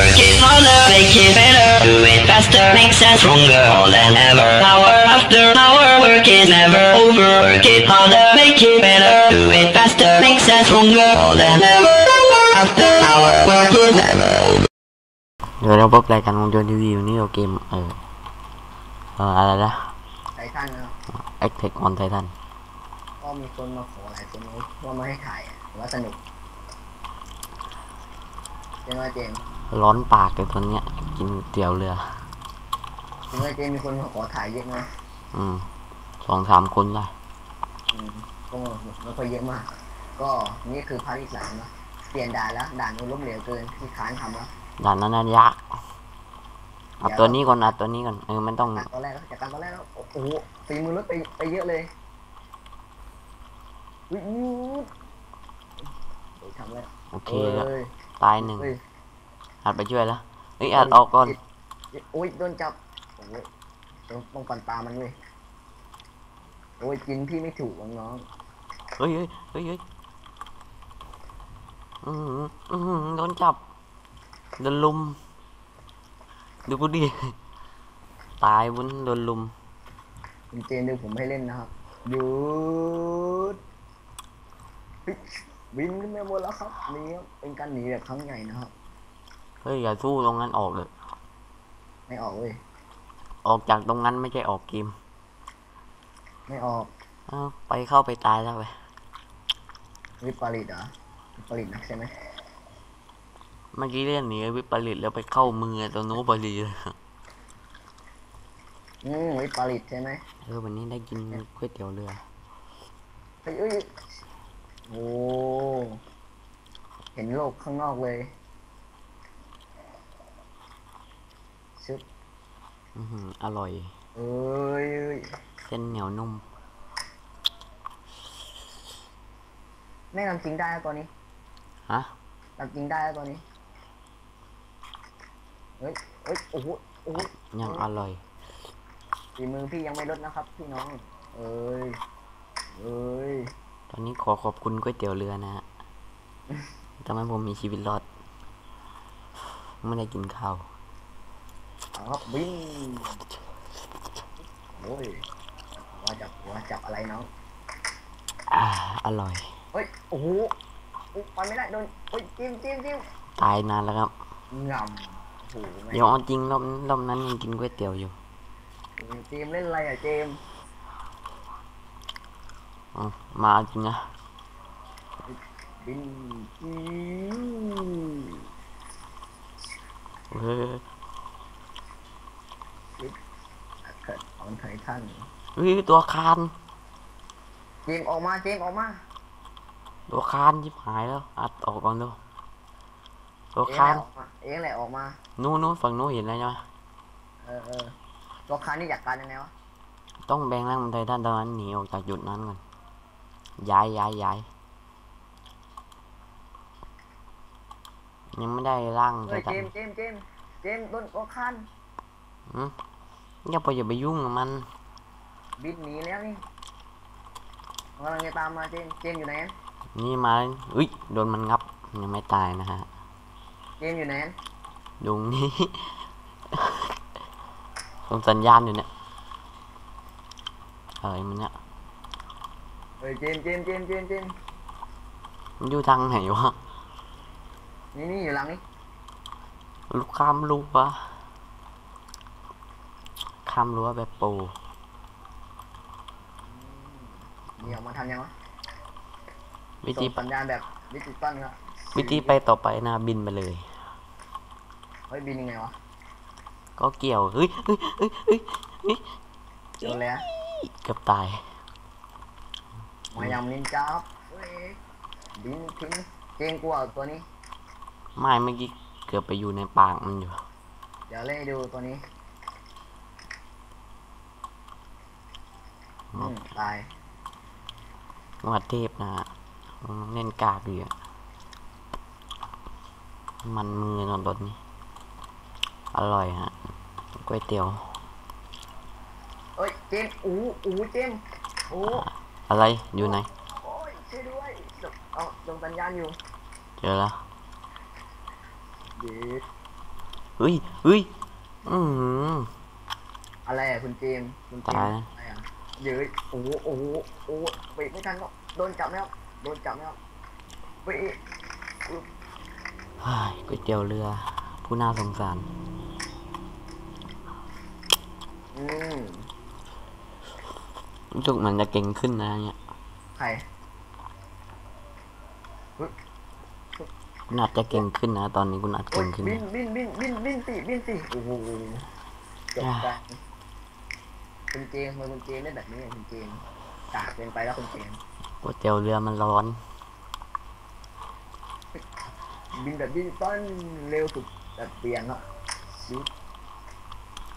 Work it harder, make it better. Do it faster, makes us stronger more than ever. Hour after hour, work is never over. Work it harder, make it better. Do it faster, makes us stronger more than ever. After hour, work is never over. เดี๋ยวเราพบรายการวงจรทีวีวันนี้เราเกมเออเอออะไรนะ ไททันนะครับ a t t a c on Titan ก็มีคนมาขอหลายคนว่าว่ามาให้ถ่ายอะว่าสนุกเจมส์ว่าเจมส์ ร้อนปากเลยตอนเนี้ย กินเตี๋ยวเรือเจมส์ว่าเจมส์มีคนมาขอถ่ายเยอะไหมอืมสองสามคนละอืมก็ไม่ค่อยเยอะมาก ก็นี่คือพาร์ทที่สามนะเปลี่ยนด่านแล้วด่านมันล้มเหลวเกินที่ค้านทำแล้วด่านนั้นน่ะยากเอาตัวนี้ก่อนเอาตัวนี้ก่อนเออมันต้องจากตอนแรกแล้วจากการตอนแรกแล้วโอ้โหตีมือลดไปไปเยอะเลยอุ้ยอู้โอ้ยทำแล้วโอเคแล้วเอ้ยตายหนึ่งเอ้ยอัดไปช่วยแล้วเอ้ยอัดออกก่อนโอ้ยโดนจับโอ้ยต้องต้องฟันตามันเลยโอ้ยกินพี่ไม่ถูกน้องเฮ้ยเฮ้ยเฮ้ยเฮ้ยอือหืออือหือโดนจับโดนลุมดูกูดิตายวุ้นโดนลุมๆคุณเจนดูผมให้เล่นนะครับหยุดเฮ้ยบินขึ้นไปบนแล้วครับนี่ครับเป็นการหนีแบบครั้งใหญ่นะครับ เฮ้ยอย่าสู้ตรงนั้นออกเลย ไม่ออกเว้ย ออกจากตรงนั้นไม่ใช่ออกเกมไม่ออกอ้าวไปเข้าไปตายแล้วไปวิปริตเหรอวิปริตนักใช่ไหมเมื่อกี้เล่นหนีวิปริตแล้วไปเข้ามือตัวนู้นพอดีเลยอืมวิปริตใช่ไหมเออวันนี้ได้กินก๋วยเตี๋ยวเรือเฮ้ยเอ้ยโอ้เห็นโลกข้างนอกเลยชึบ อือหืออร่อยเอ้ยเอ้ยเส้นเหนียวนุ่ม แม่งทำจริงได้แล้วตัวนี้ฮะ ทำจริงได้แล้วตัวนี้ เฮ้ยเฮ้ยโอ้โหโอ้โหยังอร่อย ฝีมือพี่ยังไม่ลดนะครับ พี่น้อง เอ้ยเอ้ย ตอนนี้ขอขอบคุณก๋วยเตี๋ยวเรือนะฮะทำให้ผมมีชีวิตรอด ไม่ได้กินข้าวเอา ครับบินโอ้ยว่าจับว่าจับอะไรน้องอ่าอร่อยเฮ้ยโอ้โหอุ๊ยไปไม่ได้โดนเฮ้ยจิ้มจิ้มจิ้มตายนานแล้วครับงำโอ้โหแม่งเดี๋ยวเอาจริงรอบรอบนั้นยังกินก๋วยเตี๋ยวอยู่เจมส์เล่นอะไรอะเจมส์เอามาเอาจริงนะบินจิ้มเฮ้ย เกิดออนไททันเฮ้ยตัวคานเจมส์ออกมาเจมส์ออกมา ตัวคานยิบหายแล้ว อัดออกก่อนดูตัวเองคานแหละออกมาเองแหละออกมา นู้นนู้นฝั่งนู้นเห็นแล้วใช่ไหมเออเออตัวคานนี่อยากการยังไงวะ ต้องแบ่งร่างมันไททันตอนนั้นหนีออกจากจุดนั้นก่อน ย้ายย้ายย้ายยังไม่ได้ร่างไทเฮ้ยทัเจนมส์เจมส์เจมส์เจมส์โดนตัวคานอืม อย่าไปอย่าไปยุ่งกับมัน บินหนีแล้วนี่กำลังจะตามมาเจมส์เจมส์อยู่ไหน นี่มาอุ้ย โดนมันงับ ยังไม่ตายนะฮะ เจมส์อยู่ไหนยุงนี้ส่งสัญญาณอยู่เนี่ย อะไรมันเนี่ยเฮ้ยเจมส์เจมส์เจมส์เจมส์เจมส์มันอยู่ทางไหนวะ นี่นี่อยู่หลังนี่ลูกข้ามรั้วข้ามรั้วแบบโปรเดี๋ยวมาทำยังวะวิส่ธีงสัญญาณแบบดิจิตอลครับวิธีไปต่อไปนะบินไปเลย เฮ้ยบินยังไงวะก็เกี่ยวเฮ้ยเฮ้ยเฮ้ยเฮ้ยเฮ้ยโดนแล้วเกือบตายมายำนินจาครับเฮ้ยบินทิ้งเจมส์กลัวตัวนี้ ไม่เมื่อกี้เกือบไปอยู่ในปากมันอยู่ เดี๋ยวเล่นให้ดูตัวนี้ อืมตายวัดเทพนะฮะเล่นกากอยู่อะมันมือตอนรถนี้อร่อยฮะก๋วยเตี๋ยว เอ้ยเจมส์อู้อู้เจมส์อู้อะไรอยู่ไหน โอ้ยช่วยด้วยเอาส่งสัญญาณอยู่เจอแล้วเย็ดเฮ้ยเฮ้ยอือหืออะไรอะคุณเจมส์คุณเจมตายส์นะอะไรอะ เยอะโอ้โหโอ้โหโอ้โหเบรกไม่ทันก็โดนจับไหมครับโดนจับไหมครับเบรกเฮ้ยก๋วยเตี๋ยวเรือ ผู้น่าสงสาร อืมรู้สึกเหมือนจะเก่งขึ้นนะเนี่ยใครคุณอาจจะเก่งขึ้นนะ ตอนนี้คุณอาจโอ้เก่ยงขึ้นบินะนบินบินบินบินสิบินสิโอ้โหจบอ่ากัน คุณเจมส์ทำไมคุณเจมส์เล่นแบบนี้อะคุณเจมส์กากเกินไปแล้วคุณเจมส์ก๋วยเตี๋ยวเรือมันร้อน บินแบบบินต้นเร็วสุดแบบเปียงอะชิว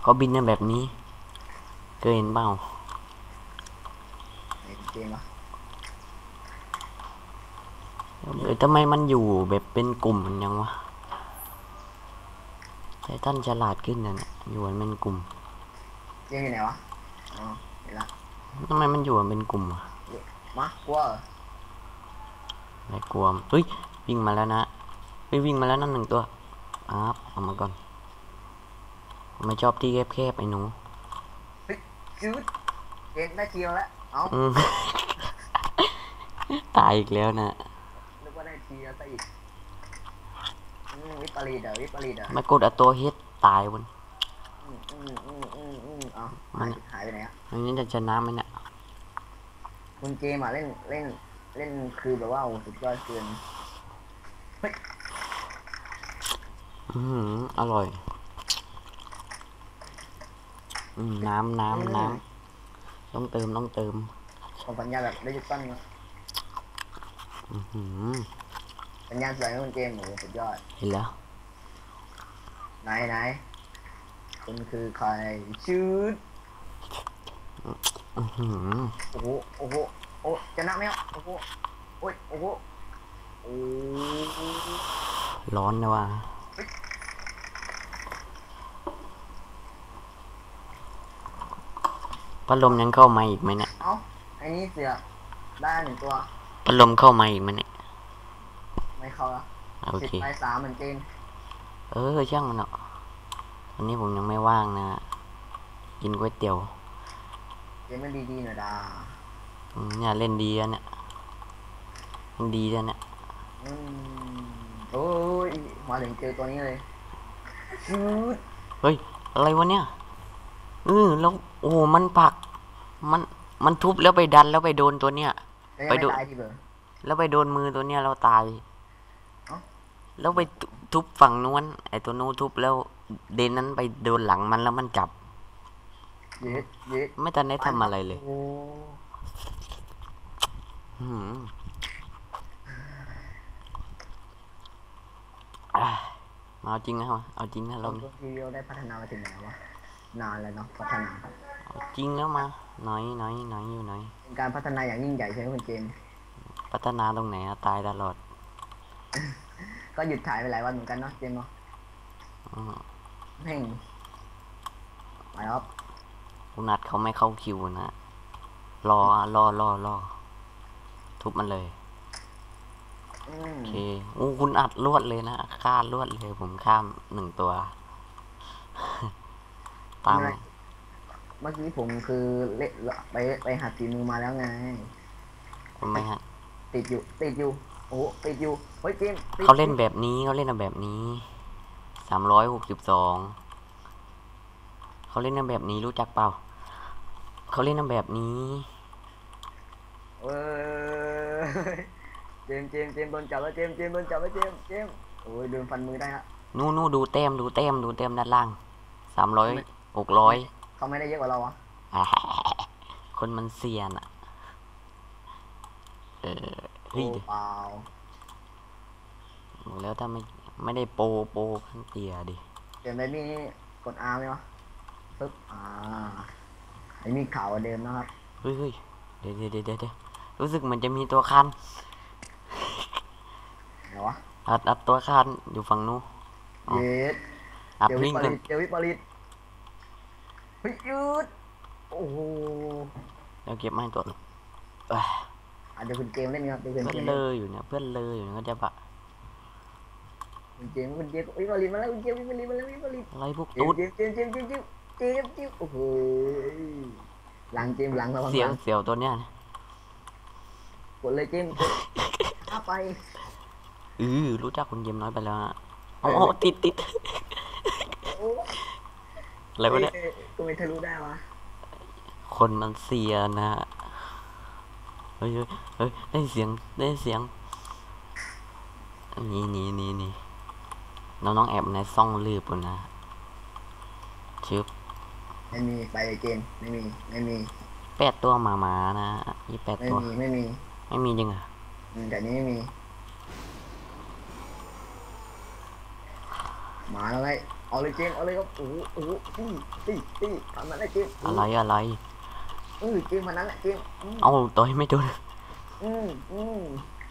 เขาบินกันแบบนี้เคยเห็นเปล่าไหนคุณเจมส์วะเอ้ยทำไมมันอยู่แบบเป็นกลุ่มมันยังวะไททันฉลาดขึ้นนะเนี่ยอยู่กันเป็นกลุ่มเจมส์อยู่ไหนวะ อ๋อเห็นละทำไมมันอยู่กันเป็นกลุ่มอะมากลัวเหรอไม่กลัวเฮ้ยวิ่งมาแล้วนะเฮ้ยวิ่งมาแล้วนั่นหนึ่งตัวครับเอามาก่อนผมไม่ชอบที่แคบๆไอ้หนูชืดเจมส์ได้เกียวแล้วเอ้าอืมตายอีกแล้วนะนึกว่าได้ทีแล้วซะอีกอืมวิปริตเหรอวิปริตเหรอไม่กดเอาตัวเฮ็ดตายบนอืมอืมอืมอืมอืม เอ้ามัหานยหายไปไหนอะอันนี้จะชนะไหมเนี่ยคุณเจมส์อะเล่นเล่นเล่นคือแบบว่าโอ้สุดยอดเกินอือหืออร่อยอืมน้ำน้ำน้ำต้องเติมต้องเติมของปัญญาแบบดิจิตอลเนอะอือหือปัญญาสวยนะคุณเจมส์โอ้สุดยอดเห็นแล้วไหนไหน คุณคือใครชืดอือหือโอ้โหโอ้โหโอ้ชนะไหมครับโอ้โหโอ้ยโอ้โหโอ้ร้อนนะว่ะพัดลมยังเข้ามาอีกไหมเนี่ยเอ้าไอ้นี่เสือกได้หนึ่งตัว พัดลมเข้ามาอีกไหมเนี่ยไม่เข้าละโอสิบเค ไปสามเหมือนเจมส์เออช่างมันเนาะ ตอนนี้ผมยังไม่ว่างนะ กินก๋วยเตี๋ยวเจมส์มันดีๆหน่อยดาอืมเนี่ยเล่นดีแล้วเนี่ยเล่นดีแล้วเนี่ยอืมโอ้ยมาถึงเจอตัวนี้เลยชืดเฮ้ย อะไรวะเนี่ยเออแล้วโอ้โหมันผลัก มัน มันทุบแล้วไปดันแล้วไปโดนตัวเนี้ยแล้วยังไปไม่ดูตายที่เบอร์แล้วไปโดนมือตัวเนี้ยเราตายเอ้าแล้วไปทุทุบฝั่งนู้น ไอ้ตัวนู้นทุบแล้ว เดนนั้นไปโดนหลังมันแล้วมันจับ เย็ดเย็ดไม่ทันได้ทำอะไรเลยโอ้อื้อหืออะมาเอาจริงนะวะเอาจริงนะเราตัวทีเดียวได้พัฒนามาถึงไหนวะนานแล้วเนาะพัฒนา เอาจริงแล้วมาหน่อยหน่อยหน่อยอยู่หน่อยเป็นการพัฒนาอย่างยิ่งใหญ่ใช่ไหมคุณเจมส์พัฒนาตรงไหนอะตายตลอดก็หยุดถ่ายไปหลายวันเหมือนกันเนาะเจมส์เนาะ อืม แม่งไปครับคุณนัดเขาไม่เข้าคิวนะรอรอรอรอทุบมันเลยอืมโอเคโอ้คุณอัดลวดเลยนะฆ่าลวดเลย ผมข้ามหนึ่งตัว ตามเมื่อกี้ผมคือเละไปไปหัดฝีมือมาแล้วไง คุณไม่ฮะติดอยู่ ติดอยู่ โอ้โหติดอยู่ เฮ้ยเจมส์ติดเขาเล่นแบบนี้เขาเล่นแบบนี้ สามร้อยหกสิบสองเขาเล่นแบบนี้รู้จักเปล่า เขาเล่นแบบนี้เออเจมส์เจมส์เจมส์โดนจับแล้วเจมส์เจมส์โดนจับแล้วเจมส์เจมส์โอ้ยโดนฟันมือได้ฮะนู่นนู่นดูแต้มดูแต้มดูแต้มด้านล่างสามร้อยหกร้อยเขาไม่ได้เยอะกว่าเราอะคนมันเซียนอะเออเฮ้ยโอ้เปล่าบอกแล้วถ้าไม่ ไม่ได้โปรโปรขั้นเตียดิเจมส์ได้มีกด R ไหมวะปึ๊บอ่าไอ้มีขาวกว่าเดิมนะครับเฮ้ยเฮ้ยเดี๋ยวเดี๋ยวเดี๋ยวเดี๋ยวรู้สึกเหมันจะมีตัวคันไหนวะอัดอัดตัวคันอยู่ฝั่งนู้นอ๋อเย็ดอัดเดี๋ยววิวิ่งปกัรินตเดี๋ยววิปริตเฮ้ยยืดโอ้โหแล้วเก็บไมาให้ตัวหนึ่งเอ้ยอะเดี๋ยวคุณเกมเล่นครับเดี๋ยวคุณเพื่อนเกมเลเล่นยอยู่เนี่ยเพื่อนเลยอยู่เนี่ยก็จะบะ คุณเจมส์คุณเจมส์อุ้ยบอลลินมาแล้วคุณเจมส์วิ่งบอลลินมาแล้ววิ่งบอลลินอะไรพวกเจมตุ๊ดส์เจมส์เจมส์เจมส์เจมส์เจมส์เจมส์โอ้โหหลังเจมส์หลังระวังเสีหยวลังเสียวตัวเนี้ยนะกดเลยเจมส์กดข้าไปอือรู้จักคุณเยมน้อยไปแล้วนะเอาเอาติดติดโอ้อะไรวะเนี่ยอ้กูไม่ทะลุได้วะคนมันเสียนะฮะเฮ้ยเฮ้ยเฮ้ยได้เสียงได้เสียงนี่นี่นี่นี่ น้องน้องๆแอบในซ่องลืบปุ่นนะชึบไม่มีไปเลยเจมส์ไม่มีไม่มีแปดตัวหมาหมานะยี่แปดไม่ตัว มีไม่มีไม่มีจริงอะอืมแต่นี้ไม่มีมาแล้วไงเอาเลยเจมส์เอาเลยครับโอ้โหโอ้โหตีตีตีทำนั้นแหละเจมส์อะไรอะไรเออเจมส์มันนั้นแหละเจมส์อืมเอาต่อยไม่โดนอืมอืม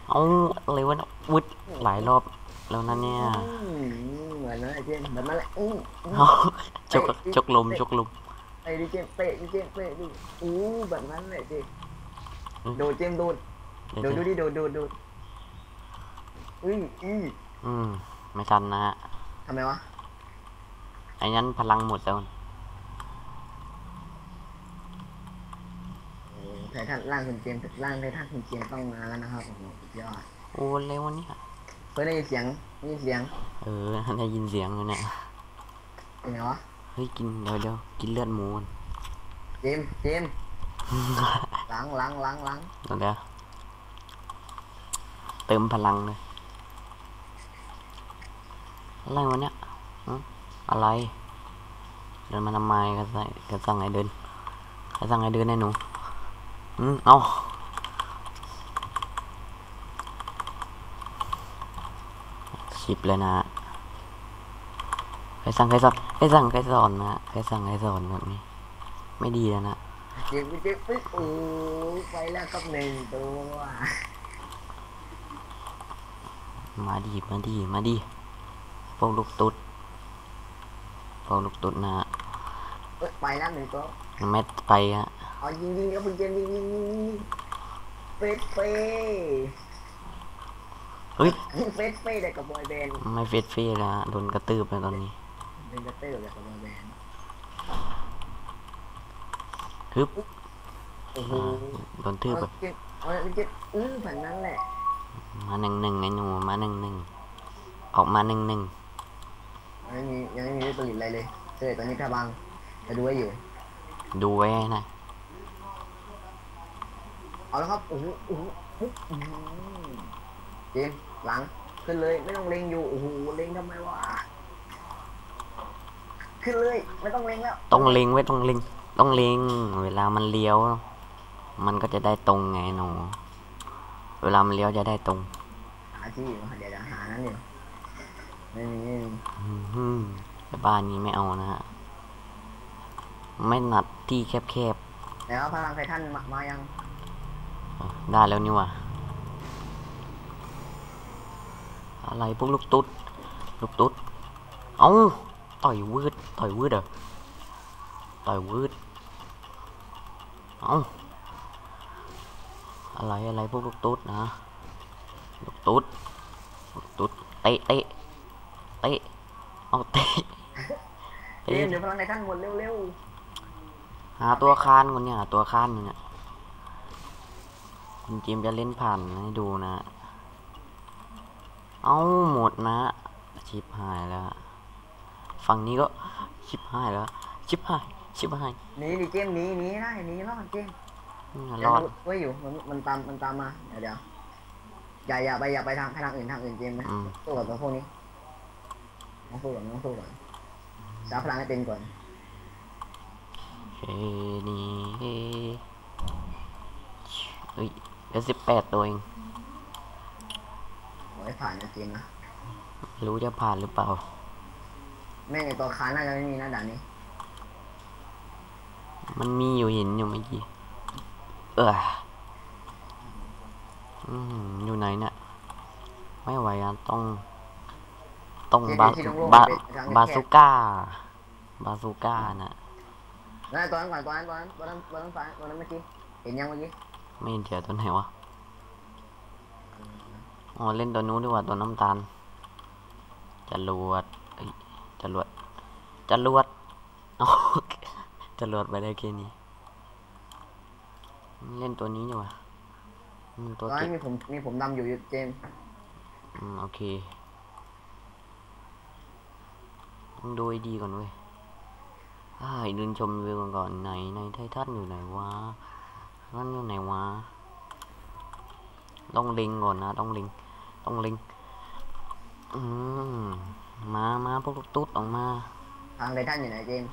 เอาอะไรวะเนี่ยวุดหลายรอบ แล้วนั่นเนี่ยอืมเหมือนนั้นแหละเจมส์แบบนั้นแหละอืมอืมเอาจกจกลมจกลมไอ้ดิเจมส์เตะดิเจมส์เตะดิอู้แบบนั้นแหละเจมส์อืมโดดเจมส์โดดเดี๋ยวโดดจะดูดิโดดโดดโดดอุ้ยอืออืมไม่ทันนะฮะทำไมวะไอ้นั้นพลังหมดแล้วโอ้ไททันร่างคุณเจมส์ร่างไททันคุณเจมส์ต้องมาแล้วนะครับโอ้โหสุดยอดโอ้เร็ววะเนี่ย เพื่อได้ยินเสียงได้ยินเสียงเออได้ยินเสียงเลยเนี่ยเป็นไงวะเฮ้ยกินเดี๋ยวเดี๋ยวกินเลือดหมูก่อนเจมส์เจมส์ล้างล้างล้างล้างเดี๋ยวเดี๋ยวเติมพลังเลยอะไรวะเนี่ยหึอะไรเดินมาทำไมกันใส่กันสั่งไงเดินกันสั่งไงเดินไอ้หนูอืมเอา ชิบเลยนะ ใครสั่งใครสอนใครสั่งใครสอนนะใครสั่งใครสอนแบบนี้ ไม่ดีแล้วนะเจมส์เจมส์ปึ๊บโอ้ไปแล้วครับหนึ่งตัว มาดีมาดีมาดีพวกลูกตุ๊ดพวกลูกตุ๊ดนะฮะเอ้ยไปแล้วหนึ่งตัวแมทไปฮะเอายิงยิงครับคุณเจมส์ยิงยิงยิงยิงเฟสเฟ่ เฮ้ยเฟสเฟ่ได้กับบอยแบนด์ไม่เฟดเฟ่แล้วฮะโดนกระตืบเลยตอนนี้เป็นกระเตอร์ได้กับบอยแบนด์ฮึบโอ้โหอ่าโดนทืบแบบเอาเจ็บเอาเจ็บอื้อแบบนั้นแหละ มาหนึ่งหนึ่งไอ้หนูมาหนึ่งหนึ่งออกมาหนึ่งหนึ่งยังไม่มียังไม่มีผลิตอะไรเลยเจอตอนนี้กระบังจะดูไว้อยู่ ดูไว้นะเอาแล้วครับโอ้โหโอ้โหปุ๊บอื้อหือ เจมส์หลังขึ้นเลยไม่ต้องเล็งอยู่โอ้โหเล็งทำไมวะขึ้นเลยไม่ต้องเล็งแล้วต้องเล็งไว้ต้องเล็งต้องเล็ง เวลามันเลี้ยว มันก็จะได้ตรงไงหนูเวลามันเลี้ยวจะได้ตรงหาที่อยู่เดี๋ยวจะหานั่นอยู่ไม่มีไม่มีอืมฮึ่มแต่บ้านนี้ไม่เอานะฮะไม่หนัดที่แคบแล้วพลังไททันมามายังๆได้แล้วนี่ว่ะ อะไรพวกลูกตุ๊ด ลูกตุ๊ด เอ้าต่อยวืด ต่อยวืดเหรอต่อยวืด เอ้าอะไรอะไรพวกลูกตุ๊ดนะ ลูกตุ๊ด ลูกตุ๊ด เตะเตะเตะ เอาเตะเจเตะมส์เดี๋ยวพลังไททันหมดเร็วหาตัวคานคนเนี่ยหาตัวคานอยู่เนี่ยคุณจิมจะเล่นผ่านให้ดูนะ เอาหมดนะ ชิบหายแล้ว ฝั่งนี้ก็ชิบหายแล้ว ชิบหาย ชิบหายๆหนีดิเจมส์หนีหนีได้หนีรอดเจมส์อืมเดี๋รยวอดดูไว้อยู่มันมันตามมันตามมาเดี๋ยวเดี๋ยวอย่าอย่าไปอย่าไปทางไปทางอื่นทางอื่นเจมส์นะอืมสู้กับตัวพวกนี้ต้องสู้ก่อนต้องสู้ก่อนสาพลังให้เต็มก่อนเฮ้นี่เฮ้เฮ้ยเหลือสิบแปดตัวเอง ขอให้ผ่านนะเจมส์นะไม่รู้จะผ่านหรือเปล่า แม่งไอตัวค้านน่าจะไม่มีนะด่านนี้ มันมีอยู่เห็นอยู่เมื่อกี้ เอออืมอยู่ไหนเนี่ย ไม่ไหวอะต้อง ต้องบาบาบาซูก้า บาซูก้านะนั่นตัวนั้นก่อนตัวนั้นตัวนั้นตัวนั้นตัวนั้นตัวนั้นตัวนั้นเมื่อกี้ เห็นยังเมื่อกี้ ไม่เห็นเจอตัวไหนวะ อ๋อเล่นตัวนู้นดีกว่าตัวน้ำตาลจรวดเอ้ยจรวดจรวดเอาจรวดไปได้แค่นี้ เล่นตัวนี้ดีกว่ามันตัวตอนเก่นี้งมีผมมีผมดำอยู่เจมส์อืมโอเคต้องดูให้ดีก่อนเว้ยอ้ายเดินชมวิวก่อนไหนในไททันอยู่ไหนวะนั่นอยู่ไหนวะต้องลิงก่อนนะต้องลิง ต้องลิงอืมมามาพวกลูกตุ๊ดออกมาทางไททันอยู่ไหนเจมส์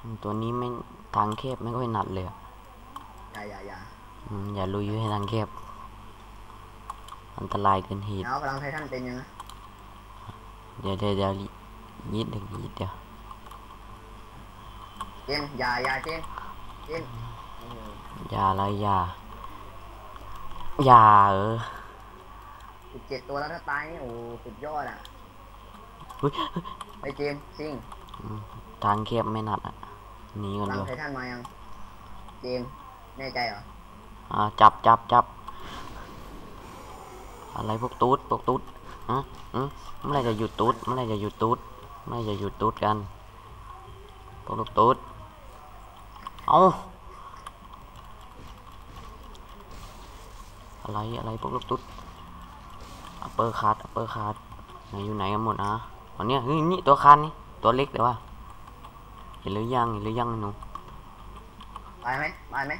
อืมตัวนี้ไม่ทางแคบไม่ค่อยหนัดเลยอะอย่าอย่าอย่าอืมอย่าลุยให้ทางแคบอันตรายเกินเหตุแล้วพลังไททันเป็นยังไงเดี๋ยวเดี๋ยวเดี๋ยวยิดเดี๋ยวยิดเดี๋ยวเจมส์อย่าอย่าเจมส์เจมส์อืมอย่าอะไรอย่าอย่าเออ สิบเจ็ดตัวแล้วถ้าตายนี่โอ้สุดยอดอะเฮ้ยไอเจมส์ซิงอืมทางแคบไม่หนัดอะหนีพก่อนลังดีกไทว่าทันมายัง เจมส์แน่ใจเหรออ่าจับจับจับอะไรพวกตูดพวกตูดฮะอืมเมื่อไหรจะหยุดตูดเมื่อไหรจะหยุดตูดเมื่อไหรจะหยุดตูดกันพวกลูกตูดเอาอะไรอะไรพวกลูกตูดอัป เปอร์คัดอัปเปอร์คัดไหนอยู่ไหนกันหมดนะอันเนี้ยเฮ้ยนี่ตัวคันนี่ตัวเล็กเดี๋ยวว่าเห็นหรือยังเห็นหรือยังหนูตายไหมตายไหม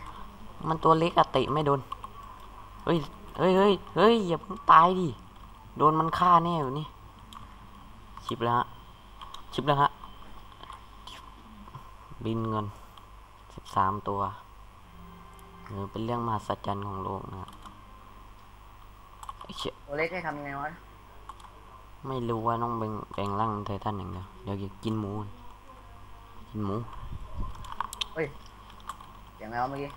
มันตัวเล็กอะเตะไม่โดนเฮ้ยเฮ้ยเฮ้ยเฮ้ยอย่าเพิ่งตายดิโดนมันฆ่าแน่แบบนี้ชิบแล้วฮะชิบแล้วฮะบินเงินสิบสามตัวเออเป็นเรื่องมหัศจรรย์ของโลกนะไอ้เชี่ย ตัวเล็กให้ทำยังไงวะ ไม่รู้ว่าต้องเป็นแปลงร่างไททันอย่างเดียวเดี๋ยวจะกินหมู กินหมูเสียงอะไรวะเมื่อกี้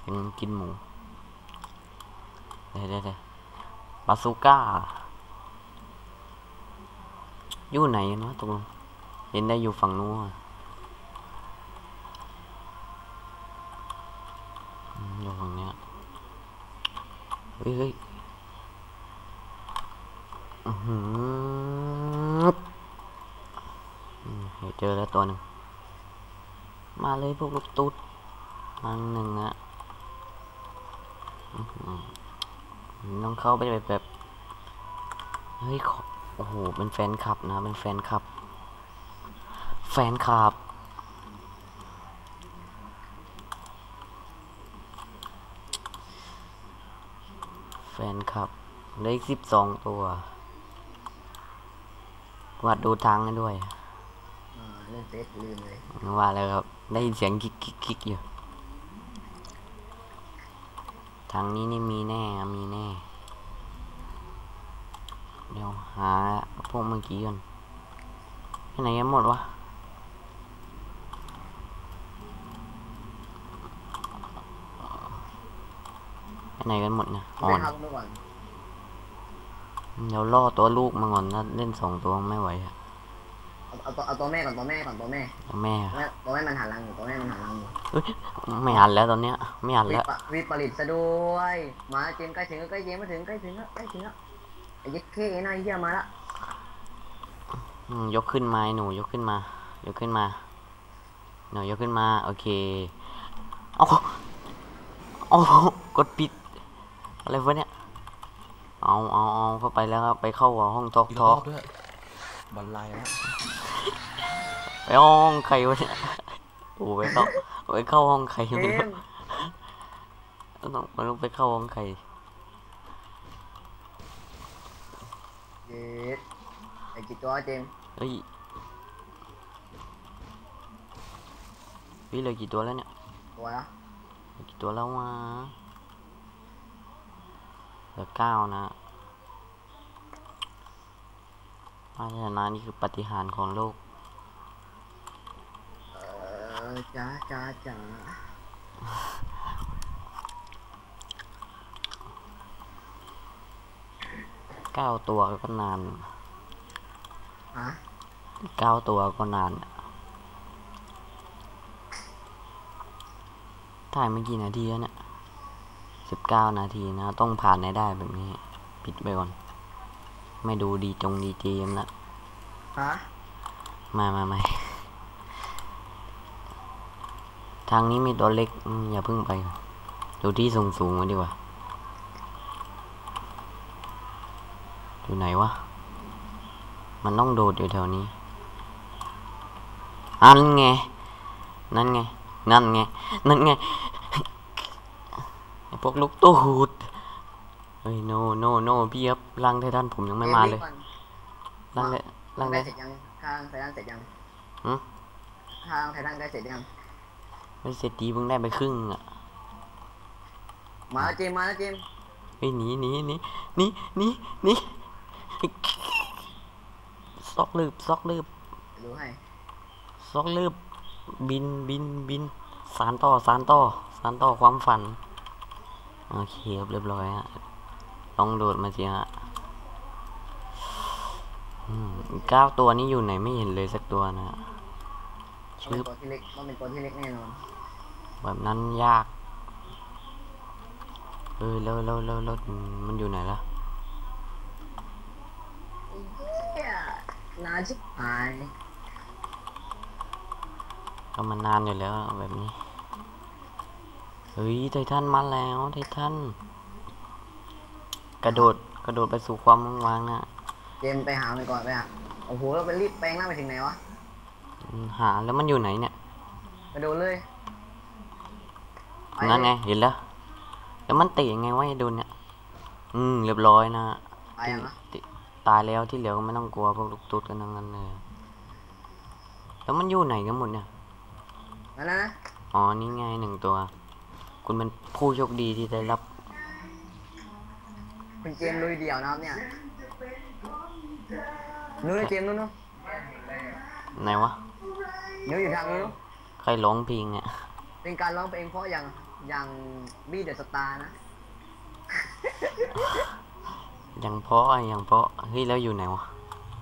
เป็นกินหมูเดี๋ยวเดี๋ยวเดี๋ยวบาซูก้า อยู่ไหนเนาะตกลงเห็นได้อยู่ฝั่งนู้นอะอืมอยู่ฝั่งเนี้ยเฮ้ย เฮ้ยอื้อหืออืมเดี๋ยวเจอแล้วตัวหนึ่ง มาเลยพวกลูกตุ๊ดมังหนึ่งอะอื้อหือต้องเข้าไปแบบแบบ เฮ้ยขอโอ้โห เป็นแฟนคลับนะ เป็นแฟนคลับ แฟนคลับแฟนคลับเหลขสิบสองตัว วัดดูทางให้ด้วยอ่าเล่นเฟซลืมเลยว่าแล้วครับ ได้ยินเสียงคิกคิกคิกอยู่ ทางนี้นี่มีแน่อะมีแน่ เดี๋ยวหาพวกเมื่อกี้ก่อนไปไหนกันหมดวะไปไหนกันหมดเนี่ยอ่อไม่น เข้าเมื่อก่อนเดี๋ยวล่อตัวลูกมาก่อนนะเล่นสองตัวไม่ไหวอะเอาเอาตัวเอาตัวแม่ก่อนตัวแม่ก่อนตัวแม่ตัวแม่ตัวแม่ตัวแม่มันหันหลังอยู่ตัวแม่มันหันหลังอยู่เอ้ยไม่อ่านแล้วตอนเนี้ย ไม่อ่านวิแล้วปะวิปริตซะด้วยมาเจมส์ใกล้ถึงแล้วใกล้เจมส์มาถึงใกล้ถึงแล้วใกล้ถึงแล้วไอ้ยัดเข้หน้าเหี้ยมาละอืมยกขึ้นมาไอ้หนูยกขึ้นมา ยกขึ้นมา หนูยกขึ้นมา โอเคเอาเอากดปิดอะไรวะเนี่ย เอาเอาเอาเข้าไปแล้วครับ ไปเข้าห้องทอกอีกทรออกบด้วยบอลไลน์แล้วไปห้องใครวะเนี่ยโอ้ไปเข้าไปเข้าห้องใครเจไม่รู้มส์ต้องไม่รู้ไปเข้าห้องใครเย็ดไอ้กี่ตัวเจมส์เฮ้ยพี่เหลือกี่ตัวแล้วเนี่ย ตัวละเหลือกี่ตัวแล้ววะ เหลือเก้านะภาชนะนี่คือปาฏิหารย์ของโลก เออจ้าจ้าจ้าเก้าตัวก็นานฮะเก้าตัวก็นานถ่ายไม่กี่นาทีแล้วเนี่ย สิบเก้านาทีนะ ต้องผ่านให้ได้แบบนี้ ปิดไปก่อน ไม่ดูดีจงดีเจมละฮะมามามาทางนี้มีตัวเล็กอืมอย่าเพิ่งไป ดูที่สูงสูงๆไว้ดีกว่า อยู่ไหนวะ มันต้องโดดอยู่แถวนี้ อันไง นั่นไง นั่นไง นั่นไงไอ พวกลูกตูดเฮ้ยโนโนโนพี่ครับร่างไททันผมยังไม่มาเลยร่างเลยร่าร่างงได้เลยเสร็จยังข้างไททันเสร็จยังหืมข้างไททันได้เสร็จยังไม่เสร็จดีเพิ่งได้ไปครึ่งอะมาแล้วเจมส์มาแล้วเจมส์เฮ้ยหนีหนีหนีหนีหนีหนีซอกลืบซอกลืบดูให้ซอกลืบบินบินบินสารต่อสารต่อสารต่อความฝัน โอเคครับเรียบร้อยฮะลองโดดมาสิฮะอืมเก้าตัวนี้อยู่ไหนไม่เห็นเลยสักตัวนะต้องเป็นตัวที่เล็กต้องเป็นตัวที่เล็กแน่นอนแบบนั้นยากเออแล้วแล้วแล้วแล้วมันอยู่ไหนล่ะเหี้ยนานชิบหายก็มันนานอยู่แล้วแบบนี้เฮ้ยไททันมาแล้วไททันกระโดดกระโดดไปสู่ความว่างๆนะเจมส์ไปหามันก่อนไปหาโอ้โหเราไปรีบแปลงร่างไปถึงไหนวะอืมหาแล้วมันอยู่ไหนเนี่ยไปดูเลยปนั่นไงเลยเห็นแล้วแล้วมันเตะยังไงวะไอ้โดนเนี่ยอืมเรียบร้อยนะไปยังนะติตายแล้วที่เหลือก็ไม่ต้องกลัวพวกลูกตุ๊ดกันทั้งนั้นเลยแล้วมันอยู่ไหนกันหมดเนี่ยนั่นนะนะอ๋อนี่ไงหนึ่งตัว คุณเป็นผู้โชคดีที่ได้รับคุณเจมส์ลุยเดี่ยวนะครับเนี่ยนู้นนะเจมส์นู้นนู้นไหนวะนู้นอยู่ทางนู้นนู้นใครร้องเพลงเนี่ยเป็นการร้องเพลงเพราะอย่างอย่างบีเดอะสตาร์นะยังเพราะอะยังเพราะเฮ้ยแล้วอยู่ไหนวะ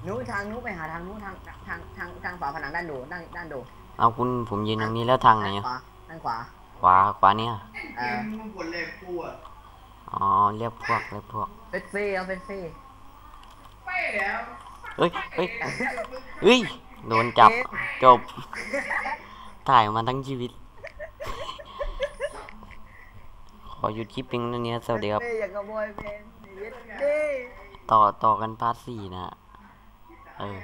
นู้นทางนู้นไปหาทางนู้นทางทางทางทางฝาผนังด้านดูด้านด้านดูเอาคุณผมยืนตรงนี้แล้วทางไหนด้านอะขวาด้านขวา ขวาขวาเนี่ยเอออ๋อเรียกพวกเรียกพวกเฟสซี่เอาเฟสซี่เฮ้ยเฮ้ยเฮ้ยโดนจับจบ ถ่ายมาทั้งชีวิต ขอหยุดคลิปเพียงเท่านี้นะสวัสดีครับเฟสซี่อย่างกับบอยเป็นเย็ดเด้ต่อต่อกันพาร์ทสี่นะเออ